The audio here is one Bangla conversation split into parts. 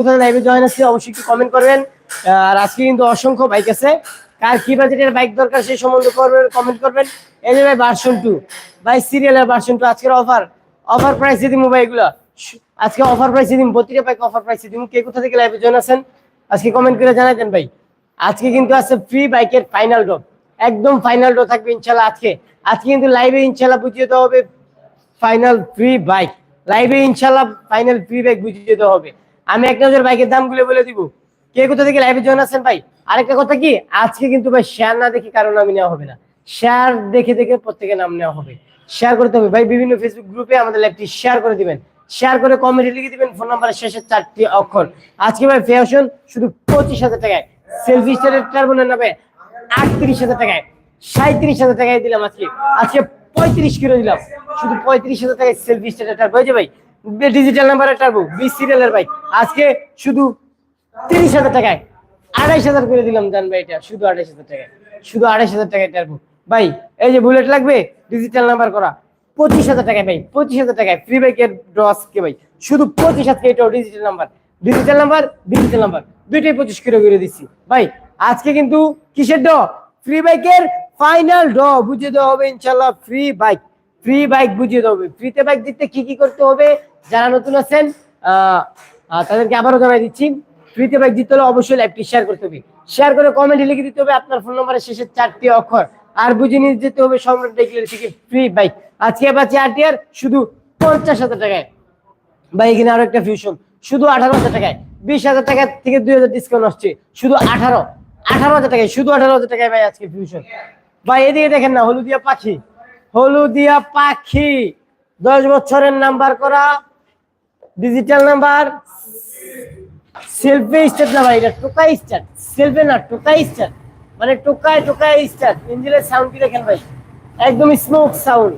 কোথায় লাইভে জয়েন আছে, অবশ্যই একটু কমেন্ট করবেন। আর আজকে কিন্তু অসংখ্য বাইক আছে। কার কি বাজেটের বাইক দরকার সেই সম্বন্ধে করবেন কমেন্ট করবেন। এই যে ভাই ভার্সন টু ভাই সিরিয়ালের ভার্সন টু আজকের অফার অফার প্রাইসে দিব ভাই এগুলো। আজকে অফার প্রাইসে দিন প্রতিটা বাইক অফার প্রাইসে দিব কে কোথা থেকে লাইভে জয়েন আছেন, আজকে কমেন্ট করে জানাই দেন ভাই। আজকে কিন্তু আছে ফ্রি বাইকের ফাইনাল ড্র একদম ফাইনাল ড্র থাকবে ইনশাল্লাহ আজকে। আজকে কিন্তু লাইভে ইনশাল্লাহ বুঝিয়ে দেওয়া হবে ফাইনাল ফ্রি বাইক লাইভে ইনশাল্লাহ ফাইনাল ফ্রি বাইক বুঝিয়ে দেওয়া হবে। আমি এক নজর বাইকের দামগুলো বলে দিব। কে কোথা থেকে লাইভে জয়েন আছেন ভাই? আরেকটা কথা কি, আজকে কিন্তু ভাই শেয়ার না দেখে কারও নামে নেওয়া হবে না। শেয়ার দেখে দেখে প্রত্যেকের নাম নেওয়া হবে। শেয়ার করতে হবে। ভাই, বিভিন্ন ফেসবুক গ্রুপে আমাদের লাইভটি শেয়ার করে দিবেন। শেয়ার করে কমেন্টে লিখে দিবেন ফোন নাম্বারের শেষের চারটি অক্ষর। আজকে ভাই ফ্যাশন শুধু পঁচিশ হাজার টাকায়। সেলফি স্টারের টার্বনের নামে আটত্রিশ হাজার টাকায়। সাঁত্রিশ হাজার টাকায় দিলাম আজকে। আজকে পঁয়ত্রিশ কিলো দিলাম। শুধু পঁয়ত্রিশ হাজার টাকায় সেলফি স্টারের টার্বো হয়েছে ভাই ডিজিটাল নাম্বারের টার্বো বিশ সিরিয়ালের বাইক আজকে শুধু তিরিশ হাজার টাকায় আড়াইশ হাজার করে দিলাম জান ভাই এটা, শুধু আড়াইশ হাজার টাকায়। শুধু আড়াইশ হাজার টাকায় টার্বো ভাই, এই যে বুলেট লাগবে ডিজিটাল নাম্বার করা, পঁচিশ হাজার টাকায় ভাই, পঁচিশ হাজার টাকায় ফ্রি বাইকের ড্রস কে ভাই। শুধু পঁচিশ হাজার এটাও digital number digital number digital number দুইটাই পঁচিশ কিলো করে দিচ্ছি। ভাই, আজকে কিন্তু কিসের ড ফ্রি বাইকের ফাইনাল ড বুঝিয়ে দেওয়া হবে ইনশাল্লাহ ফ্রি বাইক ফ্রি বাইক বুঝিয়ে হবে। ফ্রিতে বাইক দিতে কি কি করতে হবে? যারা নতুন আছেন তাদেরকে আবারও জানাই দিচ্ছি ফ্রিতে বাইক দিতে হলে অবশ্যই লাইভটি শেয়ার করতে হবে। শেয়ার করে কমেন্টে লিখে দিতে হবে আপনার ফোন নম্বরের শেষের চারটি অক্ষর। আর বুঝে নিয়ে যেতে হবে সম্রাট দেখলে থেকে ফ্রি বাইক আজকে পাচ্ছি আরটিআর শুধু পঞ্চাশ হাজার টাকায়। বা এখানে আরও একটা ফিউশন শুধু আঠারো হাজার টাকায়। বিশ হাজার টাকা থেকে দুই হাজার ডিসকাউন্ট আসছে। শুধু আঠারো। আঠারো হাজার টাকায়। শুধু আঠারো হাজার টাকায় ভাই আজকে ফিউশন ভাই, এদিকে দেখেন না, হলুদিয়া পাখি। হলুদিয়া পাখি, দশ বছরের নাম্বার করা ডিজিটাল নাম্বার সেলফে স্টার্ট না ভাই, এটা টোকাই স্টার্ট সেলফে না, টোকাই স্টার্ট মানে টোকায় টোকায় স্টার্ট ইঞ্জিনের সাউন্ড কি দেখেন ভাই? একদম স্মোক সাউন্ড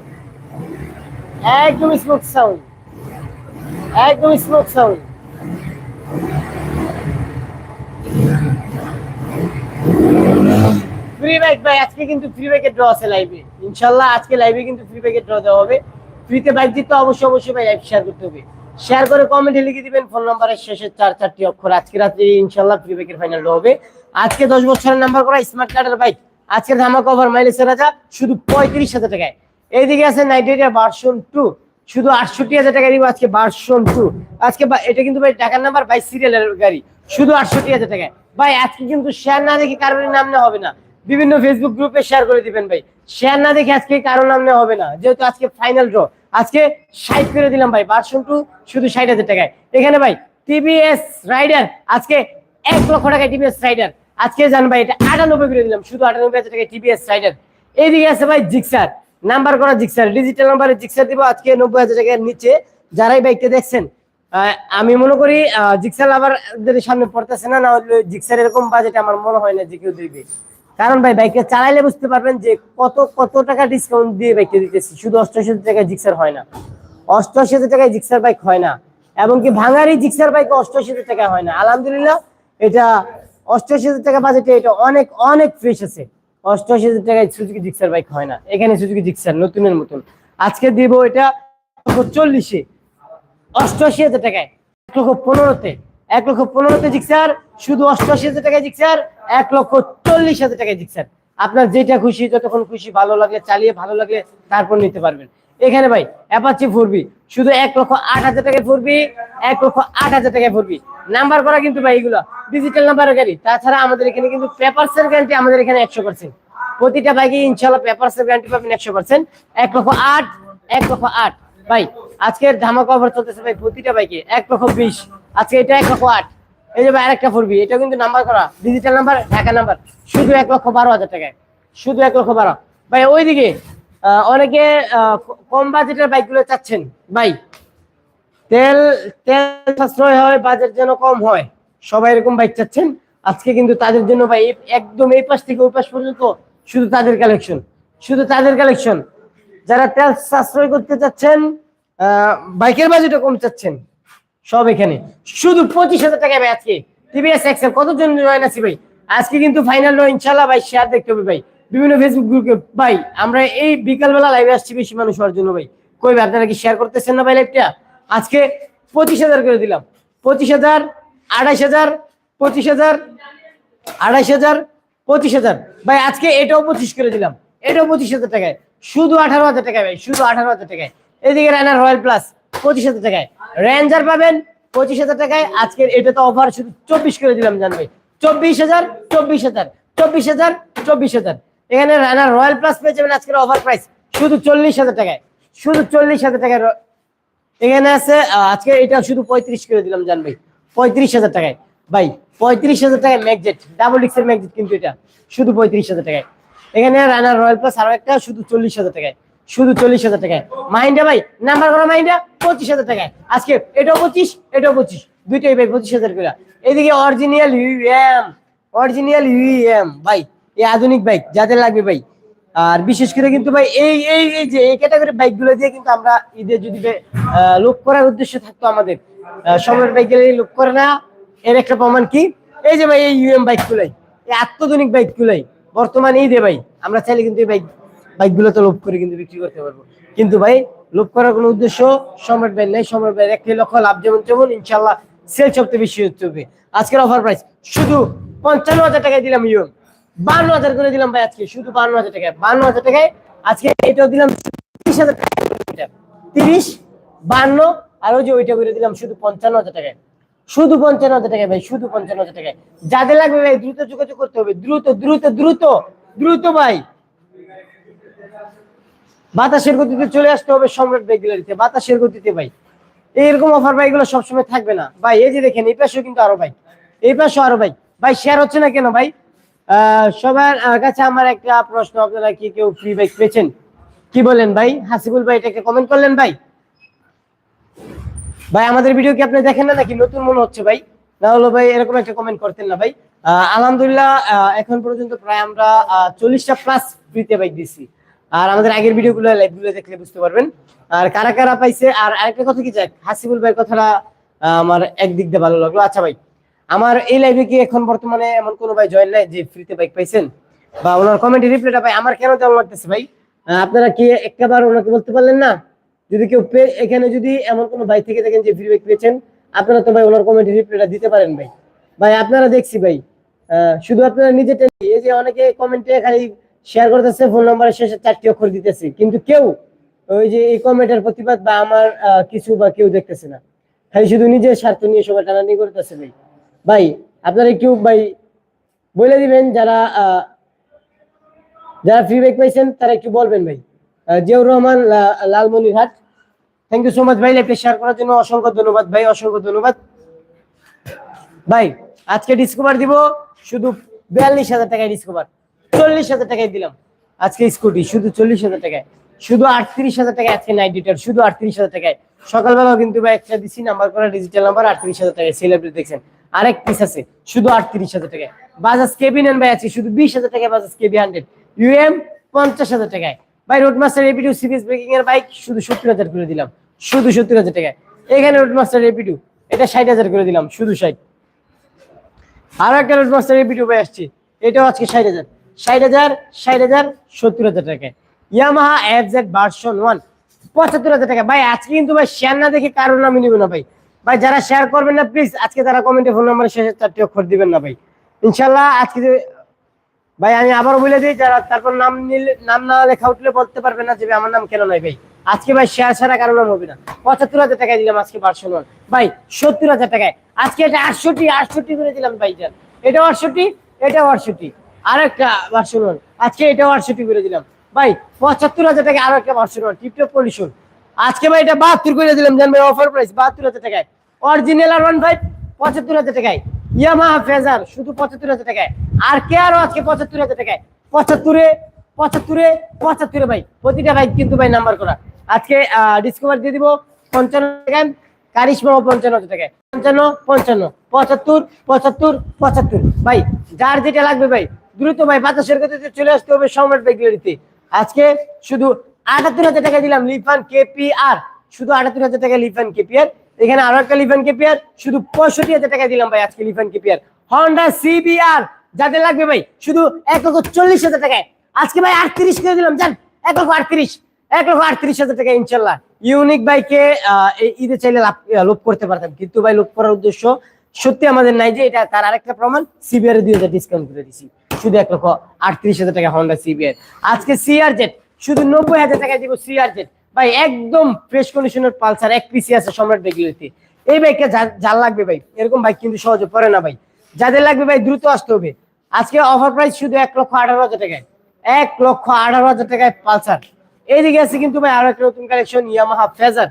একদম স্মোক সাউন্ড একদম স্মোক সাউন্ড ফ্রি বাইক ভাই, আজকে কিন্তু ফ্রি বাইকের ড্র আছে লাইভে ইনশাল্লাহ আজকে লাইভে কিন্তু ফ্রি বাইকের ড্র দেওয়া হবে। ফ্রিতে বাইক দিতে অবশ্যই অবশ্যই ভাই লাইভ শেয়ার করতে হবে। শেয়ার করে কমেন্টে লিখে দিবেন ফোন নাম্বারের শেষে চার চারটি অক্ষর। আজকে রাত্রে ইনশাল্লাহ ফ্রি বাইকের ফাইনাল হবে। আজকে দশ বছরের নাম্বার করা স্মার্ট কার্ডের বাইক আজকে ধামা কভার মাইলেজের রাজা, শুধু পঁয়ত্রিশ হাজার টাকায়। এইদিকে আছে নাইটেরিয়া ভার্সন টু শুধু আটষট্টি হাজার টাকা দিব আজকে ভার্সন টু আজকে এটা কিন্তু ভাই টাকার নাম্বার বাই সিরিয়ালের গাড়ি। শুধু আটষট্টি হাজার টাকায়। ভাই, আজকে কিন্তু শেয়ার না দেখে কারোর নাম নেওয়া হবে না। বিভিন্ন ফেসবুক গ্রুপে শেয়ার করে দিবেন ভাই। শেয়ার না দেখে আজকে কারও নাম নেওয়া হবে না। যেহেতু আজকে ফাইনাল ড্র আজকে ষাট করে দিলাম ভাই। ভার্সন টু শুধু ষাট হাজার টাকায়। এখানে ভাই টিভিএস রাইডার আজকে এক লক্ষ টাকায় টিভিএস রাইডার আজকে জান ভাই, এটা আটানব্বই করে দিলাম। শুধু আটানব্বই হাজার টাকায় টিভিএস রাইডার এইদিকে আছে ভাই জিক্সার নাম্বার করা জিক্সার ডিজিটাল নাম্বারে জিক্সার দিব। আজকে নব্বই হাজার টাকার নিচে যারাই বাইকটা দেখছেন আমি মনে করি জিক্সার আবার সামনে পড়তেছে না না হলে জিক্সার এরকম বাজেট আমার মনে হয় না যে কেউ দিবে। কারণ ভাই, বাইকটা চালাইলে বুঝতে পারবেন যে কত কত টাকা ডিসকাউন্ট দিয়ে বাইকটা দিতেছি। শুধু অষ্টআশি টাকায় জিক্সার হয় না। অষ্টআশি টাকায় জিক্সার বাইক হয় না। এমনকি ভাঙারি জিক্সার বাইক অষ্টআশি টাকা হয় না। আলহামদুলিল্লাহ, এটা অষ্টআশি হাজার টাকা বাজেটে এটা অনেক অনেক ফ্রেশ আছে। অষ্টআশি হাজার টাকায় সুজুকি জিক্সার বাইক হয় না। এখানে সুজুকি জিক্সার নতুনের মতন। আজকে দিব এটা চল্লিশে। অষ্টআশি টাকায়, এক লক্ষ পনেরোতে। এক লক্ষ পনেরোতে জিক্সার শুধু অষ্টআশি হাজার টাকায় জিক্সার এক লক্ষ চল্লিশ হাজার টাকায় জিক্সার আপনার যেটা খুশি, যতক্ষণ খুশি, ভালো লাগলে, চালিয়ে ভালো লাগলে তারপর নিতে পারবেন। এখানে ভাই অ্যাপাচি ফুরবি শুধু এক লক্ষ আট হাজার টাকায় ফুরবি এক লক্ষ আট হাজার টাকায় ফুরবি নাম্বার করা কিন্তু ভাই এগুলো ডিজিটাল নাম্বারের গাড়ি। তাছাড়া আমাদের এখানে কিন্তু পেপারসের গ্যারান্টি আমাদের এখানে একশো পার্সেন্ট প্রতিটা বাইকে ইনশাল্লাহ পেপারসের গ্যারান্টি পাবেন একশো পার্সেন্ট এক লক্ষ আট, এক লক্ষ আট। ভাই, আজকের ধামাকা অফার চলতেছে ভাই প্রতিটা বাইকে এক লক্ষ বিশ। আজকে এটা এক লক্ষ আট। এই যে ভাই আরেকটা ফুরবি এটা কিন্তু নাম্বার করা। ডিজিটাল নাম্বার ঢাকা নাম্বার শুধু এক লক্ষ বারো হাজার টাকায়। শুধু এক লক্ষ বারো। ভাই, ওইদিকে অনেকে কম বাজেটের বাইকগুলো চাচ্ছেন। ভাই, তেল তেল সাশ্রয় হয় বাজেট যেন কম হয়। সবাই এরকম বাইক চাচ্ছেন। আজকে কিন্তু তাদের জন্য ভাই, একদম এই পাশ থেকে ওই পাশ পর্যন্ত শুধু তাদের কালেকশন শুধু তাদের কালেকশন যারা তেল সাশ্রয় করতে চাচ্ছেন বাইকের বাজেটও কম চাচ্ছেন। সব এখানে। শুধু পঁচিশ হাজার টাকায় ভাই আজকে। টিভিএস এক্সেল কতজন জয়েন আছি ভাই? আজকে কিন্তু ফাইনাল নয় ইনশাল্লাহ ভাই শেয়ার দেখতে হবে ভাই। বিভিন্ন ফেসবুক গ্রুপে ভাই, আমরা এই বিকালবেলা লাইভে আসছি বেশি মানুষ হওয়ার জন্য ভাই। কই ভাই, আপনারা কি শেয়ার করতেছেন না ভাই লাইভটা আজকে পঁচিশ হাজার করে দিলাম। পঁচিশ হাজার, আড়াইশ হাজার, পঁচিশ হাজার, আড়াইশ হাজার, পঁচিশ হাজার। ভাই, আজকে এটাও পঁচিশ করে দিলাম। এটাও পঁচিশ হাজার টাকায়। শুধু আঠারো হাজার টাকায় ভাই, শুধু আঠারো হাজার টাকায়। এদিকে রানার রয়্যাল প্লাস পঁচিশ হাজার টাকায়। রেঞ্জার পাবেন পঁচিশ হাজার টাকায়। আজকের এটা তো অফার শুধু চব্বিশ করে দিলাম জান ভাই চব্বিশ হাজার চব্বিশ হাজার চব্বিশ হাজার চব্বিশ হাজার। এখানে রানার রয়্যাল প্লাস পেয়ে যাবেন আজকের অফার প্রাইস শুধু চল্লিশ হাজার টাকায়। শুধু চল্লিশ হাজার টাকায় এখানে আছে আজকে এটা শুধু পঁয়ত্রিশ করে দিলাম জান ভাই পঁয়ত্রিশ হাজার টাকায়। ভাই, পঁয়ত্রিশ হাজার টাকায় ম্যাকজেট ডাবল ডিক্সের ম্যাকজেট কিন্তু এটা। শুধু পঁয়ত্রিশ হাজার টাকায়। এখানে রানার রয়্যাল প্লাস আরও একটা, শুধু চল্লিশ হাজার টাকায়। শুধু চল্লিশ হাজার টাকায়। মাইন্ডা ভাই নাম্বার করা মাইন্ডা পঁচিশ হাজার টাকায়। আজকে এটাও পঁচিশ এটাও পঁচিশ। দুইটাই ভাই, পঁচিশ হাজার করে। এদিকে অরিজিনাল ইউএম অরিজিনাল ইউএম ভাই, এই আধুনিক বাইক যাদের লাগবে ভাই। আর বিশেষ করে কিন্তু ভাই, এই এই এই যে, এই ক্যাটাগরি বাইকগুলো দিয়ে কিন্তু আমরা ঈদের যদি লুক করার উদ্দেশ্য থাকতো আমাদের সময়ের বাইক গেলে লুক করে না। এর একটা প্রমাণ কি? এই যে ভাই, এই ইউএম বাইক গুলাই, এই আত্মধুনিক বাইক গুলাই, বর্তমানে ঈদে ভাই, আমরা চাইলে কিন্তু এই বাইক বাইকগুলো তো লোভ করে কিন্তু বিক্রি করতে পারব। কিন্তু ভাই, লোভ করার কোনো উদ্দেশ্য সম্রাট ভাই নেই। সম্রাট ভাই একটি লক্ষ লাভ যেমন তেমন ইনশাল্লাহ সেল সবচেয়ে বেশি হতে হবে। আজকের অফার প্রাইস শুধু পঞ্চান্ন হাজার টাকায় দিলাম ইউএম বান্ন হাজার করে দিলাম ভাই আজকে, শুধু বান্ন হাজার টাকায়। বান্ন হাজার টাকায় আজকে এটাও দিলাম তিরিশ হাজার টাকা তিরিশ, বান্ন, আর ওই যে ওইটা করে দিলাম শুধু পঞ্চান্ন হাজার টাকায়। শুধু পঞ্চান্ন হাজার টাকায় ভাই, শুধু পঞ্চান্ন হাজার টাকায়। যাদের লাগবে ভাই, দ্রুত যোগাযোগ করতে হবে। দ্রুত দ্রুত দ্রুত দ্রুত ভাই। বাতাসের গতিতে চলে আসতে হবে সম্রাট বাইক গ্যালারিতে বাতাসের গতিতে ভাই। এইরকম অফার বাইকগুলো সবসময় থাকবে না। ভাই এই যে দেখেন এই পাশেও কিন্তু আরও বাইক এই পাশেও আরও বাইক ভাই শেয়ার হচ্ছে না কেন ভাই? সবার কাছে আমার একটা প্রশ্ন আপনারা কি কেউ ফ্রি বাইক পেয়েছেন? কি বলেন ভাই? হাসিবুল ভাই এটাকে কমেন্ট করলেন ভাই? ভাই আমাদের ভিডিও কি আপনি দেখেন না নাকি? নতুন মনে হচ্ছে ভাই। না হলো ভাই এরকম একটা কমেন্ট করতেন না ভাই। আহ, আলহামদুলিল্লাহ এখন পর্যন্ত প্রায় আমরা চল্লিশটা প্লাস ফ্রিতে বাইক দিচ্ছি আর আমাদের আগের ভিডিওগুলো লাইভগুলো দেখলে বুঝতে পারবেন। আর কারা কারা পাইছে? আর আরেকটা কথা কি যাক, হাসিবুল ভাইয়ের কথাটা আমার একদিক দিয়ে ভালো লাগল। আচ্ছা ভাই, আমার এই লাইভে কি এখন বর্তমানে এমন কোনো ভাই জয়েন নাই যে ফ্রিতে বাইক পাইছেন? বা ওনার কমেন্টে রিপ্লাইটা ভাই আমার কেন তেমন লাগতেছে ভাই? আপনারা কি একবার ওনাকে বলতে পারলেন না? যদি কেউ এখানে যদি এমন কোনো ভাই থেকে দেখেন যে ফ্রি বাইক পেয়েছেন, আপনারা তো ভাই ওনার কমেন্টে রিপ্লাইটা দিতে পারেন ভাই। ভাই, আপনারা দেখছি ভাই। শুধু আপনারা নিজে এই যে অনেকে কমেন্টে খালি শেয়ার করতেছে ফোন নাম্বারের শেষে চারটি অক্ষর দিতেছে। কিন্তু কেউ ওই যে এই কমেন্টের প্রতিবাদ বা আমার কিছু বা কেউ দেখতেছে না। খালি শুধু নিজের স্বার্থ নিয়ে সবাই টানানি করতেছে ভাই। ভাই, আপনারা একটু ভাই বলে দিবেন যারা যারা ফ্রি বাইক পাইছেন, তারা একটু বলবেন ভাই। Ziaur Rahman Lalmonirhat. Thank you so much ভাই লাইভে শেয়ার করার জন্য অসংখ্য ধন্যবাদ ভাই, অসংখ্য ধন্যবাদ। ভাই, আজকে ডিসকভার দিব শুধু বিয়াল্লিশ হাজার টাকায় ডিসকভার চল্লিশ হাজার টাকায় দিলাম। আজকে স্কুটি, শুধু চল্লিশ হাজার টাকায়। শুধু আটত্রিশ হাজার টাকায় আজকে নাইট ডিটার শুধু আটত্রিশ হাজার টাকায়। সকালবেলাও কিন্তু একটা দিছি নাম্বার করা ডিজিটাল নাম্বার আটত্রিশ হাজার টাকায়। সেলিব্রিটি দেখছেন, আরেক পিস আছে, শুধু আটত্রিশ হাজার টাকায়। বাজাজ কেবি নেন ভাই আছে, শুধু বিশ হাজার টাকায় বাজাজ কেবি হান্ড্রেড ইউএম পঞ্চাশ হাজার টাকায়। ভাই রোড মাস্টার এপিটু সিরিজ ব্রেকিং এর বাইক শুধু সত্তর হাজার করে দিলাম। শুধু সত্তর হাজার টাকায়। এখানে রোড মাস্টার এপিটু এটা ষাট হাজার করে দিলাম, শুধু ষাট। আরও একটা রোড মাস্টার এপিটু ভাই আসছে, এটাও আজকে ষাট হাজার। ষাট হাজার ষাট হাজার, সত্তর হাজার টাকায় Yamaha F Z version one পঁচাত্তর হাজার টাকা। ভাই, আজকে কিন্তু ভাই শেয়ার না দেখে কারোর নামে নিব না ভাই। ভাই, যারা শেয়ার করবেন না প্লিজ আজকে তারা কমেন্টে ফোন নাম্বারের শেষে চারটি অক্ষর দিবেন না ভাই। ইনশাল্লাহ আজকে ভাই, আমি বলে দিই, যারা তারপর নাম নিলে নাম না লেখা উঠলে বলতে পারবে না যে আমার নাম কেন নাই ভাই। আজকে ভাই শেয়ার ছাড়া কারও নাম হবে না। পঁচাত্তর হাজার টাকায় দিলাম আজকে ভার্সন ওয়ান ভাই, সত্তর হাজার টাকায়। আজকে এটা আটষট্টি আটষট্টি করে দিলাম ভাই, যান। এটাও আটষট্টি, এটা আটষট্টি। আর একটা ভার্সন আজকে এটাও আটষট্টি করে দিলাম। ভাই, পঁচাত্তর হাজার টাকায় আরও একটা ভার্সন ওয়ান টিপটপ পলিউশন আজকে ভাই এটা বাহাত্তর করে দিলাম জান অফার প্রাইস বাহাত্তর হাজার টাকায়। অরিজিনাল আর ওয়ান ফাইভ পঁচাত্তর হাজার টাকায়। ইয়ামাহা ফেজার শুধু পঁচাত্তর হাজার টাকায়। আর কে আরও আজকে পঁচাত্তর হাজার টাকায়? পঁচাত্তরে পঁচাত্তরে পঁচাত্তরে ভাই। প্রতিটা বাইক কিন্তু ভাই নাম্বার করা। আজকে ডিসকভার দিয়ে দিব পঞ্চান্ন টাকায়। কারিশমা পঞ্চান্ন হাজার টাকায়। পঞ্চান্ন পঞ্চান্ন, পঁচাত্তর পঁচাত্তর পঁচাত্তর। ভাই, যার যেটা লাগবে ভাই দ্রুত ভাই বাতাসের গতিতে চলে আসতে হবে সম্রাট বাইক আজকে শুধু আটাত্তর হাজার টাকা দিলাম লিফান কেপিআর। শুধু আটাত্তর হাজার টাকা লিফান কেপিআর। এখানে আরও একটা লিফান কেপিআর। শুধু পঁয়ষট্টি হাজার টাকা দিলাম ভাই আজকে লিফান কেপিআর। Honda CBR. যাদের লাগবে ভাই, শুধু এক লক্ষ চল্লিশ হাজার টাকায়। আজকে ভাই আটত্রিশ করে দিলাম, জান, এক লক্ষ আটত্রিশ। এক লক্ষ আটত্রিশ হাজার টাকা ইনশাল্লাহ। ইউনিক বাইকে ঈদে চাইলে লাভ করতে পারতাম। কিন্তু ভাই লোভ করার উদ্দেশ্য সত্যি আমাদের নাই যে, এটা তার আরেকটা প্রমাণ। সিবিআর দুই হাজার ডিসকাউন্ট করে দিছি। শুধু এক লক্ষ আটত্রিশ হাজার টাকা হন্ডা সিবিআর আজকে সিআর জেট শুধু নব্বই হাজার টাকা দিব সিআর জেট ভাই, একদম ফ্রেশ কন্ডিশনের পালসার, এক পিসি আছে সম্রাট বাইকগুলোতে এই বাইকটা যার লাগবে ভাই? এরকম বাইক কিন্তু সহজে পড়ে না ভাই। যাদের লাগবে ভাই, দ্রুত আসতে হবে। আজকে অফার প্রাইস শুধু এক লক্ষ আঠারো হাজার টাকায়। এক লক্ষ আঠারো হাজার টাকায় পালসার। এইদিকে আছে কিন্তু ভাই আরও একটা নতুন কালেকশন ইয়ামাহা ফেজার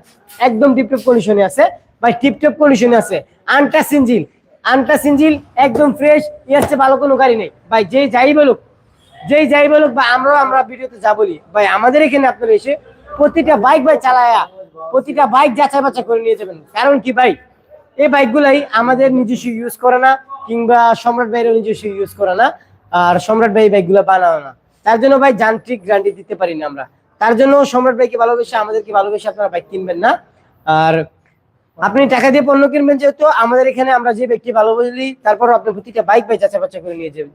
একদম টিপটপ কন্ডিশনে আছে। ভাই টিপটপ কন্ডিশনে আছে। আনটাস ইঞ্জিল আনটাস ইঞ্জিল একদম ফ্রেশ চেয়ে ভালো কোনো গাড়ি নেই। ভাই, যেই যাই বলুক, যেই যাই বলুক, বা আমরাও, আমরা ভিডিওতে যা বলি, ভাই, আমাদের এখানে আপনারা এসে প্রতিটা বাইক ভাই, চালায়া, প্রতিটা বাইক যাচাই বাছাই করে নিয়ে যাবেন। কারণ কি, ভাই, এই বাইকগুলাই আমাদের নিজস্ব ইউজ করে না, কিংবা সম্রাট ভাইয়েরও নিজস্ব ইউজ করে না, আর সম্রাট ভাই বাইকগুলো বানাও না। তার জন্য, ভাই, যান্ত্রিক গ্যারান্টি দিতে পারি না আমরা। তার জন্য সম্রাট ভাইকে ভালোবেসে, আমাদেরকে ভালোবেসে আপনারা বাইক কিনবেন না। আর আপনি টাকা দিয়ে পণ্য কিনবেন যেহেতু, আমাদের এখানে আমরা যে ব্যক্তি ভালো বুঝলি, তারপর আপনি প্রতিটা বাইক ভাই যাচাই বাচ্চা করে নিয়ে যাবেন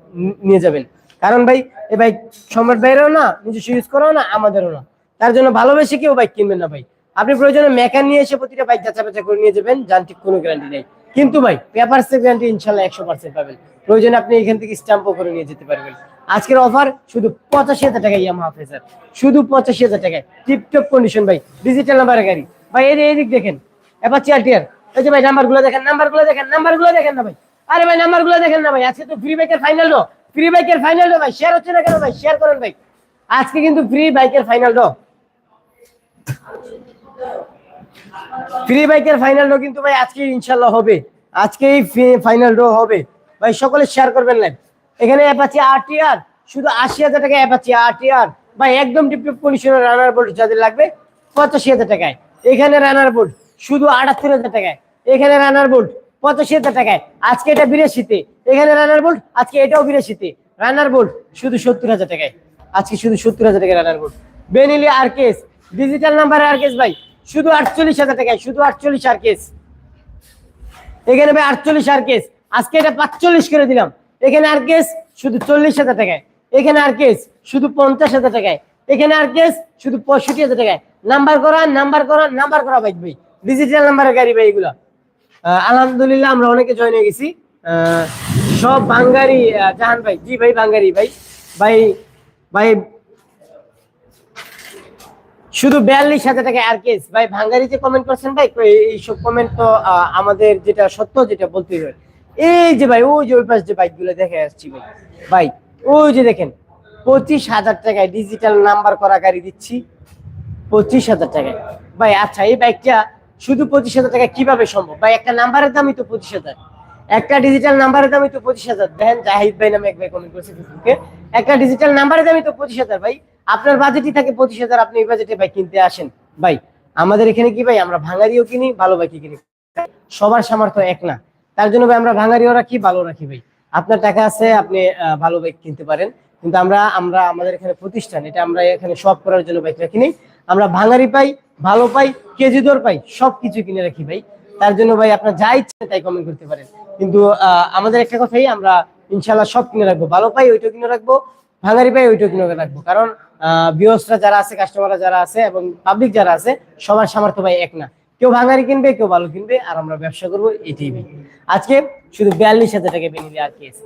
নিয়ে যাবেন। কারণ ভাই, এই বাইক সম্রাট ভাইয়েরও না, নিজস্ব ইউজ করাও না, আমাদেরও না। তার জন্য ভালোবেসে কেউ বাইক কিনবেন না ভাই। আপনি প্রয়োজনে মেকান নিয়ে এসে প্রতিটা বাইক যাচাই বাচ্চা করে নিয়ে যাবেন যান্ত্রিক কোনো গ্যারান্টি নেই। কিন্তু ভাই পেপারস গ্যারান্টি ইনশাল্লাহ একশো পার্সেন্ট পাবেন। প্রয়োজনে আপনি এখান থেকে স্ট্যাম্পও করে নিয়ে যেতে পারবেন। আজকের অফার শুধু পঁচাশি হাজার টাকা ইয়ামাহা ফেজার শুধু পঁচাশি হাজার টাকায়। টিপটপ কন্ডিশন ভাই ডিজিটাল নাম্বারের গাড়ি। ভাই এদিক দেখেন। চেয়ার এই যে ভাই দেখেন দেখেন দেখেন না ভাই। আরে ভাই দেখেন না ভাই, আজকে তো ফ্রি বাইকের ফাইনাল ডো ফ্রি বাইকের ফাইনাল ভাই শেয়ার হচ্ছে না কেন ভাই? শেয়ার করেন ভাই। আজকে কিন্তু ফ্রি বাইকের ফাইনাল ফ্রি বাইকের ফাইনাল কিন্তু ভাই আজকে ইনশাল্লাহ হবে। ফাইনাল হবে। ভাই সকলে শেয়ার করবেন লাইভ এখানে অ্যাপাচি আরটিআর শুধু আশি হাজার অ্যাপাচি আরটিআর ভাই একদম টিপটিপ কন্ডিশনের রানার বোল্ট যাদের লাগবে, পঁচাশি হাজার টাকায়। এখানে রানার বোল্ট শুধু আটাত্তর হাজার টাকায়। এখানে রানার বোল্ট পঁচাশি হাজার টাকায়। আজকে এটা বিরাশিতে। এখানে রানার বোল্ট আজকে এটাও বিরাশিতে। রানার বোল্ট শুধু সত্তর হাজার টাকায়। আজকে শুধু সত্তর হাজার টাকায় রানার বোল্ট বেনিলি আর কেস ডিজিটাল নাম্বার আর কেস ভাই, শুধু আটচল্লিশ হাজার টাকায়, শুধু আটচল্লিশ আর কেস এখানে ভাই আটচল্লিশ আর কেস আজকে এটা পাঁচচল্লিশ করে দিলাম। এখানে আর কেস শুধু চল্লিশ হাজার টাকায়। এখানে আর কেস শুধু পঞ্চাশ হাজার টাকায়। এখানে আর কেস শুধু পঁয়ষট্টি হাজার টাকায়। নাম্বার করা নাম্বার করা নাম্বার করা বাইক ভাই। ডিজিটাল নাম্বারের গাড়ি ভাই এগুলা। আলহামদুলিল্লাহ আমরা অনেকে জয়েন হয়ে গেছি। সব বাঙ্গারি জাহান ভাই। জি ভাই, বাঙ্গারি ভাই। ভাই ভাই, শুধু বিয়াল্লিশ হাজার টাকা আর কেস ভাই ভাঙ্গারি যে কমেন্ট করছেন ভাই এই- এইসব কমেন্ট তো আমাদের যেটা সত্য, যেটা বলতেই হয় এই যে ভাই, ওই যে ওই পাশ যে বাইকগুলো দেখে আসছি ভাই। ভাই, ওই যে দেখেন, পঁচিশ হাজার টাকায় ডিজিটাল নাম্বার করা গাড়ি দিচ্ছি। পঁচিশ হাজার টাকায়। ভাই আচ্ছা এই বাইকটা শুধু পঁচিশ হাজার টাকা কীভাবে সম্ভব? ভাই, একটা নাম্বারের দামই তো পঁচিশ হাজার। একটা ডিজিটাল নাম্বারের দামই তো পঁচিশ হাজার। দেখেন, জাহিদ ভাই নামে এক ভাই কমেন্ট করেছে ফেসবুকে একটা ডিজিটাল নাম্বারের দামই তো পঁচিশ হাজার, ভাই। আপনার বাজেটই থাকে পঁচিশ হাজার, আপনি এই বাজেটে ভাই কিনতে আসেন। ভাই, আমাদের এখানে কি ভাই, আমরা ভাঙারিও কিনি, ভালো বাইকই কিনি। সবার সামর্থ্য এক না। তার জন্য ভাই, আমরা ভাঙারিও রাখি, ভালো রাখি ভাই। আপনার টাকা আছে, আপনি ভালো বাইক কিনতে পারেন। কিন্তু আমরা আমরা, আমাদের এখানে প্রতিষ্ঠান, এটা আমরা এখানে সব করার জন্য বাইক রাখি নেই আমরা ভাঙারি পাই, ভালো পাই, কেজি দর পাই সব কিছু কিনে রাখি ভাই। তার জন্য ভাই আপনার যা ইচ্ছে তাই কমেন্ট করতে পারেন। কিন্তু আমাদের একটা কথাই, আমরা ইনশাল্লাহ সব কিনে রাখব। ভালো পাই ওইটাও কিনে রাখব, ভাঙারি পাই ওইটাও কিনে রাখব। কারণ বিয়সরা যারা আছে কাস্টমাররা যারা আছে এবং পাবলিক যারা আছে, সবার সামর্থ্য ভাই এক না। কেউ ভাঙারি কিনবে, কেউ ভালো কিনবে, আর আমরা ব্যবসা করব এটাই ভাই। আজকে শুধু বিয়াল্লিশ হাজার টাকা বেনিলে আর কেস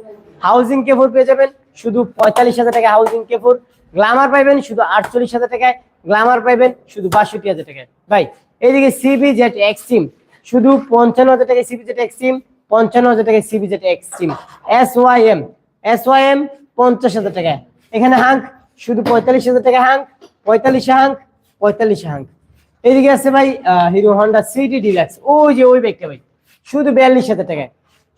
হাউজিং কেফোর পেয়ে যাবেন, শুধু পঁয়তাল্লিশ হাজার টাকা হাউজিং কেফোর গ্লামার পাইবেন, শুধু আটচল্লিশ হাজার টাকায় গ্লামার পাইবেন শুধু বাষট্টি হাজার টাকায়। ভাই, এইদিকে সিবি জেট এক্সট্রিম শুধু পঞ্চান্ন হাজার টাকায় সিবি জেট এক্সট্রিম পঞ্চান্ন হাজার টাকায় CB Z Xtreme S Y M S Y M পঞ্চাশ হাজার টাকায়। এখানে হাঙ্ক, শুধু পঁয়তাল্লিশ হাজার টাকা হাঙ্ক, পঁয়তাল্লিশ হাঙ্ক পঁয়তাল্লিশ হাঙ্ক। এইদিকে আছে ভাই হিরো হন্ডা সিটি ডিলাক্স ওই যে ওই ব্যাগটা ভাই, শুধু বিয়াল্লিশ হাজার টাকায়।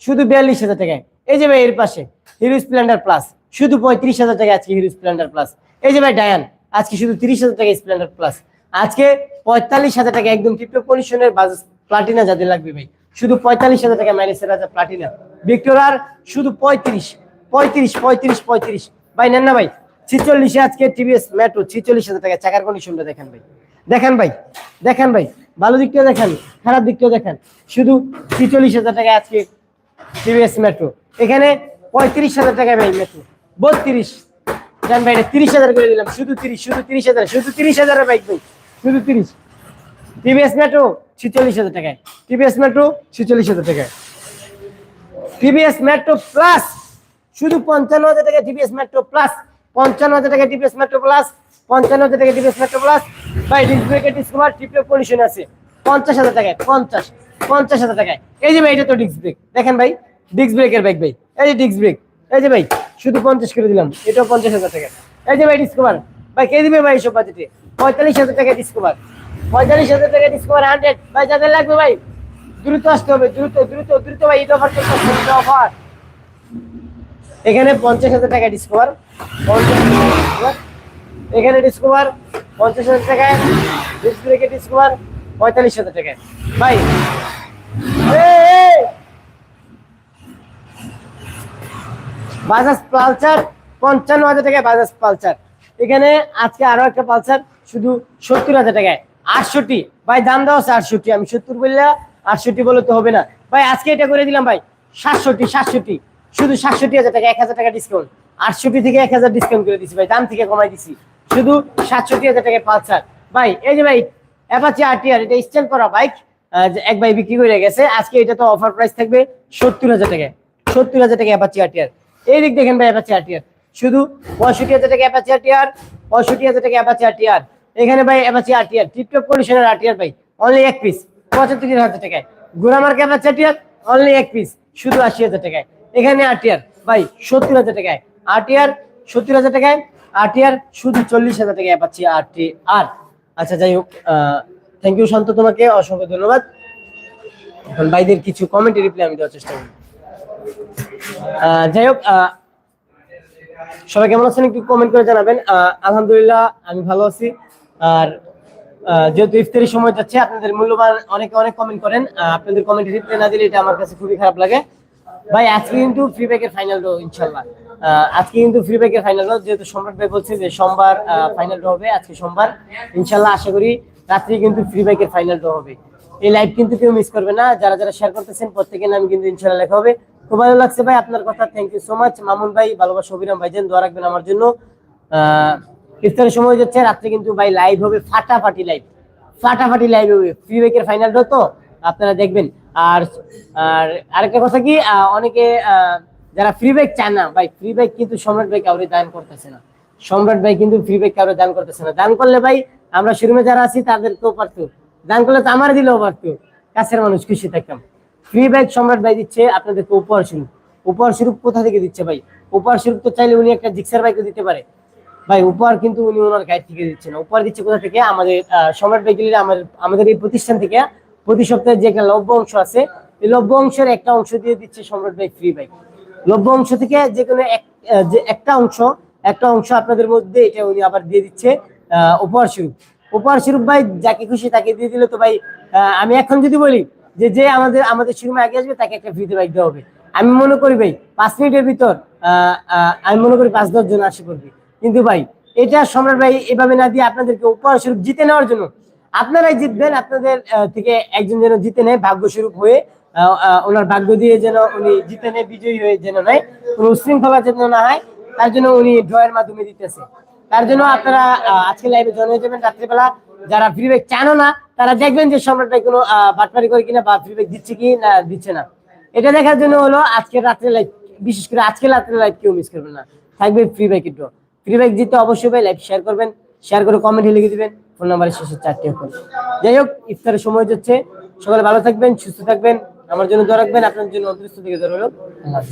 শুধু বিয়াল্লিশ হাজার টাকায়। এই যে ভাই, এর পাশে হিরো স্প্লেন্ডার প্লাস শুধু পঁয়ত্রিশ হাজার টাকা আজকে হিরো স্প্লেন্ডার প্লাস এই যে ভাই ডায়ান আজকে শুধু তিরিশ হাজার টাকা স্প্লেন্ডার প্লাস আজকে পঁয়তাল্লিশ হাজার টাকা একদম টিপটপ কন্ডিশনের প্লাটিনা যাদের লাগবে ভাই। শুধু পঁয়তাল্লিশ হাজার টাকা ম্যানেজের রাজা প্লাটিনা ভিক্টোরার শুধু পঁয়ত্রিশ পঁয়ত্রিশ পঁয়ত্রিশ পঁয়ত্রিশ। ভাই, নেন না ভাই, ছিচল্লিশে আজকে টিভিএস মেট্রো ছিচল্লিশ হাজার টাকা, চাকার কন্ডিশনটা দেখেন ভাই। দেখেন ভাই দেখেন ভাই, ভালো দিকটা দেখেন, খারাপ দিকটা দেখেন। শুধু ছিচল্লিশ হাজার টাকা আজকে টিভিএস মেট্রো এখানে পঁয়ত্রিশ হাজার টাকা ভাই মেট্রো বত্রিশ জান ভাই তিরিশ হাজার করে দিলাম। শুধু তিরিশ শুধু তিরিশ হাজার, শুধু তিরিশ হাজারের বাইক ভাই শুধু তিরিশ। টিভিএস মেট্রো ছিচল্লিশ হাজার টাকায়। টিভিএস মেট্রো ছিচল্লিশ হাজার টাকায়। টিভিএস মেট্রো প্লাস শুধু পঞ্চান্ন হাজার টাকা টিভিএস মেট্রো প্লাস পঞ্চান্ন হাজার টাকা টিভিএস মেট্রো প্লাস পঞ্চান্ন হাজার টাকা টিভিএস মেট্রো প্লাস ভাই ডিস্ক ব্রেকের ডিসকভার ট্রিপল পজিশন আছে। পঞ্চাশ হাজার টাকায়, পঞ্চাশ পঞ্চাশ হাজার টাকায়। এই যে ভাই, এটা তো ডিস্ক ব্রেক দেখেন ভাই ডিস্ক ব্রেকের বাইক ভাই। এই যে ডিস্ক ব্রেক এই যে ভাই শুধু পঞ্চাশ করে দিলাম, এটাও পঞ্চাশ হাজার টাকা। এই যে ভাই ডিসকভার ভাই কে দিবে ভাই এসব বাজেটে পঁয়তাল্লিশ হাজার টাকা ডিসকভার পঁয়তাল্লিশ হাজার টাকা ডিসকভার হান্ড্রেড ভাই, যাদের লাগবে ভাই, দ্রুত আসতে হবে, দ্রুত দ্রুত দ্রুত ভাই, এটা অফার চলছে অফার এখানে পঞ্চাশ হাজার টাকা ডিসকভার পঞ্চাশ এখানে ডিসকভার পঞ্চাশ হাজার টাকায় ডিসপ্লেকে ডিসকভার পঁয়তাল্লিশ হাজার টাকায়। ভাই এই, এই। বাজাজ পালসার, পঞ্চান্ন হাজার টাকায় বাজাজ পালসার। এখানে আজকে আরও একটা পালসার, শুধু সত্তর হাজার টাকায়। আটষট্টি, ভাই, দাম দেওয়া আছে আটষট্টি, আমি সত্তর বললে আটষট্টি বলে তো হবে না। ভাই, আজকে এটা করে দিলাম, ভাই, সাতষট্টি সাতষট্টি, শুধু সাতষট্টি হাজার টাকা, এক হাজার টাকা ডিসকাউন্ট আটষট্টি থেকে এক হাজার ডিসকাউন্ট করে দিছি, ভাই, দাম থেকে কমাই দিছি। শুধু সাতষট্টি হাজার টাকায় পালসার। ভাই, এই যে, ভাই অ্যাপাচি আর আরটিআর এটা স্ট্যান্ড করা বাইক এক ভাই বিক্রি করে গেছে, আজকে এটা তো অফার প্রাইস থাকবে সত্তর হাজার টাকায়। সত্তর হাজার টাকা অ্যাপাচি আর আরটিআর এই দিক দেখেন ভাই অ্যাপাচি আরটিআর শুধু পঁয়ষট্টি হাজার টাকা অ্যাপাচি আর আরটিআর পঁয়ষট্টি হাজার টাকা অ্যাপাচি আর আরটিআর এখানে ভাই অ্যাপাচি আর আরটিআর টিপটপ কন্ডিশনের আরটিআর ভাই। অনলি এক পিস পঁচাত্তর হাজার টাকায়। গুরামার অ্যাপাচি আরটিআর অনলি এক পিস শুধু আশি হাজার টাকায়। এখানে আর আরটিআর ভাই সত্তর হাজার টাকায়। আরটিআর সত্তর হাজার টাকায়। আরটিআর শুধু চল্লিশ হাজার টাকায় অ্যাপাচি আরটিআর আচ্ছা যাই হোক থ্যাংক ইউ শান্ত তোমাকে অসংখ্য ধন্যবাদ। এখন ভাইদের কিছু কমেন্টে রিপ্লাই আমি দেওয়ার চেষ্টা আহ, যাই হোক সবাই কেমন আছেন একটু কমেন্ট করে জানাবেন। আলহামদুলিল্লাহ, আমি ভালো আছি। আর যেহেতু ইফতারি সময় যাচ্ছে, আপনাদের মূল্যবান অনেকে অনেক কমেন্ট করেন। আপনাদের কমেন্ট রিপ্লাই না দিলে এটা আমার কাছে খুবই খারাপ লাগে। ভাই, আজকে কিন্তু ফ্রি ব্যাগের ফাইনাল ডো ইনশাল্লাহ। আজকে কিন্তু ফ্রি ব্যাগের ফাইনাল ডো যেহেতু সম্রাট ভাই বলছে যে সোমবার ফাইনাল ডো হবে, আজকে সোমবার। ইনশাল্লাহ আশা করি রাত্রি কিন্তু ফ্রি ব্যাকের ফাইনাল ডো হবে। এই লাইভ কিন্তু কেউ মিস করবে না। যারা যারা শেয়ার করতেছেন, প্রত্যেকের নাম কিন্তু ইনশাল্লাহ লেখা হবে। খুব ভালো লাগছে ভাই আপনার কথা thank you so much Mamun ভাই, ভালোবাসা, অভিরাম ভাইজান দোয়া রাখবেন আমার জন্য। ইফতারের সময় যাচ্ছে রাত্রে কিন্তু ভাই লাইভ হবে ফাটাফাটি লাইভ ফাটাফাটি লাইভ হবে ফ্রি ব্যাগের ফাইনাল তো, আপনারা দেখবেন। আর আর আরেকটা কথা কি অনেকে যারা ফ্রি ব্যাগ চায় না, ভাই ফ্রি ব্যাগ কিন্তু সম্রাট ভাই কাউরে দান করতেছে না। সম্রাট ভাই কিন্তু ফ্রি ব্যাগ কাউরে দান করতেছে না। দান করলে ভাই, আমরা শোরুমে যারা আছি, তাদেরকেও পারতো। দান করলে তো আমার দিলেও পারতো। কাছের মানুষ খুশি থাকতাম। ফ্রি ব্যাগ সম্রাট ভাই দিচ্ছে আপনাদেরকে উপহার স্বরূপ। উপহার স্বরূপ কোথা থেকে দিচ্ছে ভাই? উপহার স্বরূপ তো চাইলে উনি একটা জিক্সার বাইকও দিতে পারে। ভাই, উপহার কিন্তু উনি ওনার গাইড থেকে দিচ্ছে না। উপহার দিচ্ছে কোথা থেকে? আমাদের সম্রাট বাইক আমাদের আমাদের এই প্রতিষ্ঠান থেকে প্রতি সপ্তাহে যে একটা লভ্য অংশ আছে, এই লভ্য অংশের একটা অংশ দিয়ে দিচ্ছে সম্রাট বাইক ফ্রি বাইক লভ্য অংশ থেকে যে কোনো এক যে একটা অংশ একটা অংশ আপনাদের মধ্যে এটা উনি আবার দিয়ে দিচ্ছে উপহার স্বরূপ। উপহার স্বরূপ ভাই, যাকে খুশি তাকে দিয়ে দিলে তো ভাই আমি এখন যদি বলি যে যে আমাদের আমাদের শোরুমে আগে আসবে, তাকে একটা ফ্রিতে বাইক দেওয়া হবে। আমি মনে করি ভাই, পাঁচ মিনিটের ভিতর আমি মনে করি পাঁচ দশ জন আসে করবে। কিন্তু ভাই, এটা সম্রাট ভাই এভাবে না দিয়ে আপনাদেরকে উপহার স্বরূপ জিতে নেওয়ার জন্য আপনারাই জিতবেন, আপনাদের থেকে একজন যেন জিতে নেয়, ভাগ্যস্বরূপ হয়ে ওনার ভাগ্য দিয়ে যেন উনি জিতে নেয়, বিজয়ী হয়ে যেন নেয়, কোনো উশৃঙ্খলা যেন না হয়, তার জন্য উনি ড্রয়ের মাধ্যমে দিতেছে। তার জন্য আপনারা আজকে লাইভে জয়েন হয়ে যাবেন, রাত্রিবেলা যারা ফ্রি ব্যাগ চানো না, তারা দেখবেন যে সম্রাট কোনো বাটপারি করে কিনা বা ফ্রি ব্যাগ দিচ্ছে কি না দিচ্ছে না। এটা দেখার জন্য হলো আজকে রাত্রে লাইভ বিশেষ করে আজকে রাত্রে লাইভ কেউ মিস করবেন না। থাকবে free bag draw free bag জিতে অবশ্যই ভাই লাইভ শেয়ার করবেন। শেয়ার করে কমেন্টে লিখে দিবেন। ফোন নাম্বারের শেষে চারটি অক্ষর। যাই হোক, ইফতারের সময় যাচ্ছে। সকালে ভালো থাকবেন, সুস্থ থাকবেন। আমার জন্য দোয়া রাখবেন। আপনার জন্য অন্তরিস্থ থেকে দোয়া রইল। আল্লাহ